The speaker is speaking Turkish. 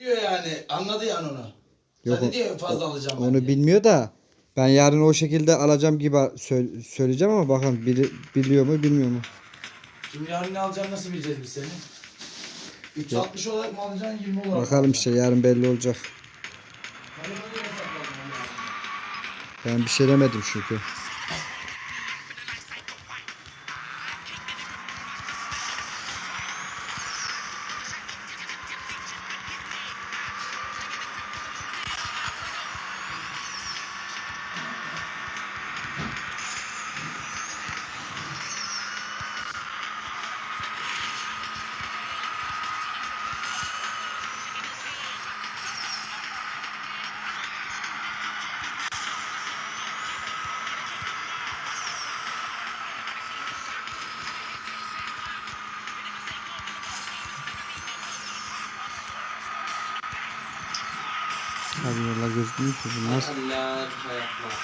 Diyor yani anladı yani onu. Yok, o- diyor fazla alacağım ben Onu diye. bilmiyor da ben yarın o şekilde alacağım gibi sö- söyleyeceğim ama bakın bili- biliyor mu bilmiyor mu? Şimdi yarın ne alacağını nasıl bileceğiz biz seni? 360 olarak mı alacaksın 20 olarak mı Bakalım alacaksın? işte yarın belli olacak. Yani. Ben bir şey demedim çünkü. Hadi yola gözükmüyor ki bunlar. Hayaller, hayatlar.